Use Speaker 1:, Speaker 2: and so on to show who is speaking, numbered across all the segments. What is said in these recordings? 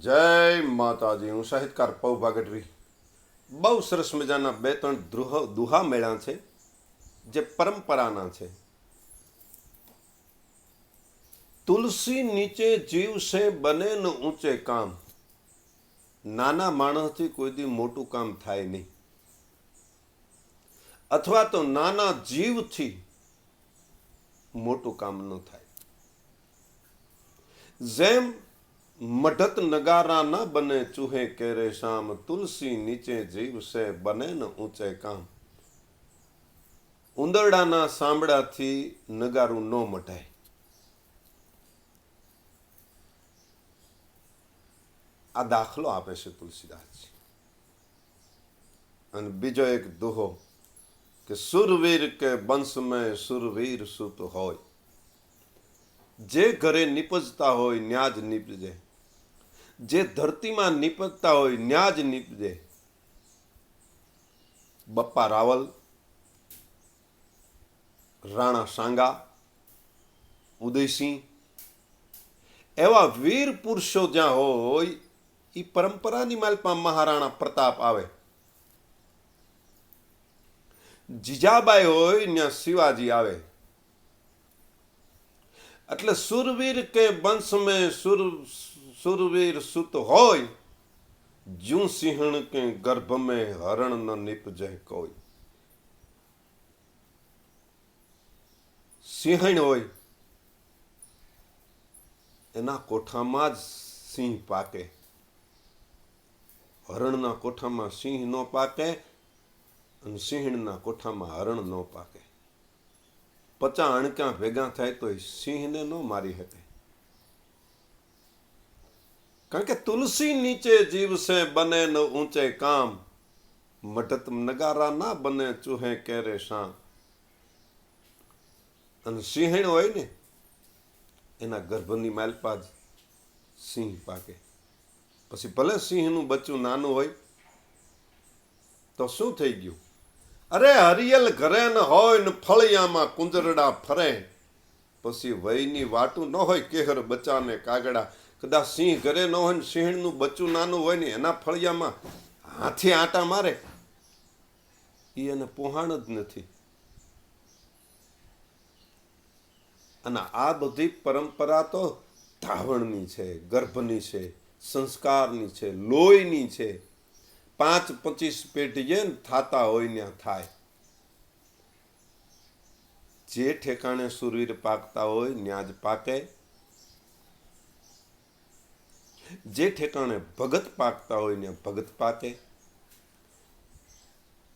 Speaker 1: જય માતાજી, હું સાહિત્યકાર પૌ ભાગટરી. બહુ સરસ મજાના બે ત્રણ દ્રુહ દુહા મેળા છે, જે પરંપરાના છે. તુલસી નીચે જીવશે બને ન ઊંચે કામ. નાના માણસથી કોઈ દી મોટું કામ થાય નહીં. અથવા તો નાના જીવથી મોટું કામ ન થાય. જેમ મઢત નગારા ન બને, ચૂહે કેરે શામ, તુલસી નીચે જીવશે બને ન ઊંચે કામ. ઉંદરડાના સાંભળાથી નગારું ન મટાય આ દાખલો આપે છે તુલસીદાસજી. અને બીજો એક દોહો કે, સુરવીર કે બંશ સુરવીર સુત હોય. જે ઘરે નિપજતા હોય ન્યાજ નિપજે. જે ધરતીમાં નીપજતા હોય, ન્યા જ નિપજે. બપ્પા રાવલ, રાણા સાંગા, ઉદયસિંહ, એવા વીર પુરુષો જ્યાં હોય એ પરંપરાની માલપા મહારાણા પ્રતાપ આવે. જીજાબાઈ હોય ત્યાં શિવાજી આવે. એટલે સુરવીર કે વંશ મેં સુર સુરવીર સુત હોય જું સિંહણ કે ગર્ભ મેં હરણ ન નિપજે કોઈ. સિંહણ હોય, એના કોઠામાં જ સિંહ પાકે. હરણના કોઠામાં સિંહ ન પાકે અને સિંહણના કોઠામાં હરણ ન પાકે. પચા અણકા ભેગા થાય તો સિંહને ન મારી શકે. કારણ કે તુલસી નીચે જીવશે બને ન ઊંચે કામ. મઢત નગારા ના બને ચૂહે કેરે શામ. અને સિંહણ હોય ને, એના ગર્ભની માલપા જ સિંહ પાકે. પછી ભલે સિંહનું બચ્ચું નાનું હોય, તો શું થઈ ગયું? અરે હરિયલ ઘરે ન હોય ને ફળિયામાં કુંજરડા ફરે. પછી વયની વાટું ન હોય, કેહર બચ્ચાને કાગડા. કદાચ સિંહ ઘરે ન હોય ને સિંહણનું બચ્ચું નાનું હોય ને એના ફળિયામાં હાથી આટા મારે એ એને પોહાણ જ નથી. અને આ બધી પરંપરા તો ધાવણની છે, ગર્ભની છે, સંસ્કારની છે, લોહીની છે. પાંચ પચીસ પેઢીએ થાતા હોય ત્યાં થાય. જે ઠેકાણે સુરવીર પાકતા હોય ત્યાં જ પાકે. જે ઠેકાણે ભગત પાકતા હોય ને ભગત પાકે.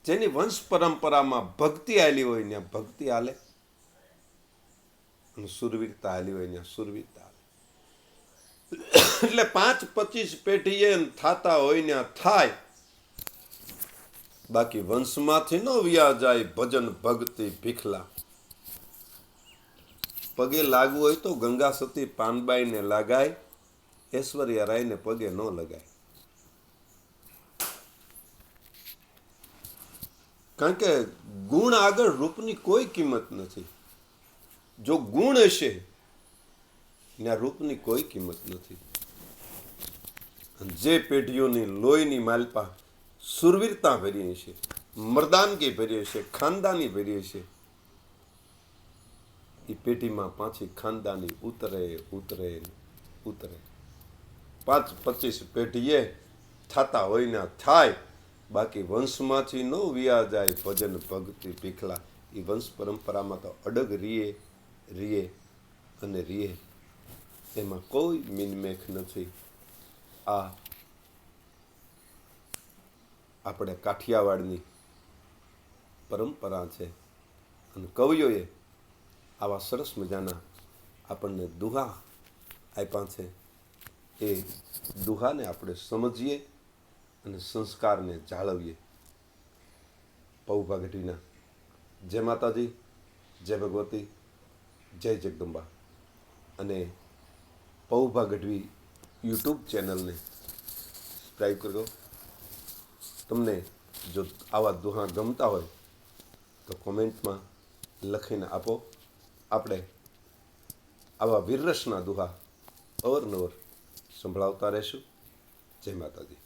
Speaker 1: જેની વંશ પરંપરામાં ભક્તિ આલી હોય ને ભક્તિ આલે. અને સુરવીરતા હાલી હોય ને સુરવીરતા આલે. એટલે પાંચ પચીસ પેઢીએ થાતા હોય ને થાય. બાકી વંશમાંથી ન વ્યા જાય ભજન ભક્તિ ભીખલા. પગે લાગવું હોય તો ગંગા સતી પાનબાઈને લાગાય. ઐશ્વર્યા રાયને પગે ન લગાય. કારણ કે ગુણ આગળ રૂપની કોઈ કિંમત નથી. જો ગુણ હશે ત્યાં રૂપની કોઈ કિંમત નથી. જે પેઢીઓની લોહીની માલપા સુરવીરતા ભરી છે મરદાનગી ભરી છે ખાનદાની ભરી છે એ પેઢીમાં પાછી ખાનદાની ઉતરે ઉતરે ઉતરે. પાંચ પચીસ પેઢીએ થતા હોય ને થાય. બાકી વંશમાંથી ન વ્યા જાય ભજન, ભક્તિ, ભીખલા. એ વંશ પરંપરામાં તો અડગ રીએ રીએ અને રીએ. એમાં કોઈ મિનમેખ નથી. આ આપણે કાઠિયાવાડની પરંપરા છે. અને કવિઓએ આવા સરસ મજાના આપણને દુહા આપ્યા છે. એ દુહાને આપણે સમજીએ અને સંસ્કારને જાળવીએ. પૌભા ગઢવીના જય માતાજી, જય ભગવતી, જય જગદંબા. અને પૌભા ગઢવી યુટ્યુબ ચેનલને સબસ્ક્રાઈબ કરજો. તમને જો આવા દુહા ગમતા હોય તો કોમેન્ટમાં લખીને આપો. આપણે આવા વીરરસના દુહા અવરનવર સંભળાવતા રહેશું જય માતાજી